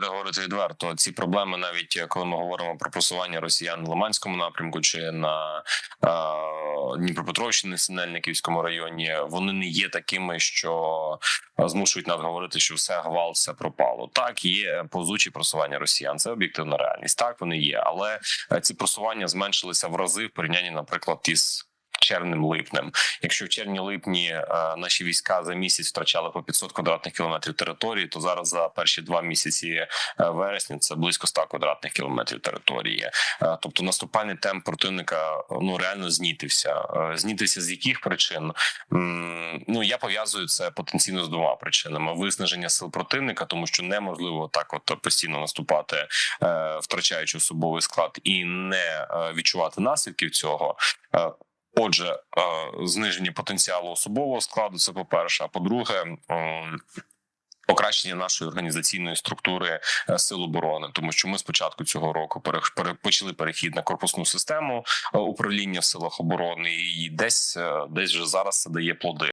Де говорити відверто, ці проблеми, навіть е, коли ми говоримо про просування росіян на Лиманському напрямку чи на е, Дніпропетровщині, Синельниківському районі, вони не є такими, що е, змушують нас говорити, що все гвалт, все пропало. Так є повзучі просування росіян. Це об'єктивна реальність. Так вони є, але е, ці просування зменшилися в рази в порівнянні, наприклад, із. Червнем липнем, якщо в червні липні е, наші війська за місяць втрачали по 500 квадратних кілометрів території, то зараз за перші два місяці е, вересня це близько 100 квадратних кілометрів території. Е, Тобто наступальний темп противника ну реально знітився. Знітився з яких причин? Ну я пов'язую це потенційно з двома причинами: виснаження сил противника, тому що неможливо так, от постійно наступати, втрачаючи особовий склад, і не відчувати наслідків цього. Отже, е, зниження потенціалу особового складу це по перше. А по-друге, покращення нашої організаційної структури е, сил оборони, тому що ми спочатку цього року почали перехід на корпусну систему е, управління в силах оборони, і десь десь вже зараз це дає плоди.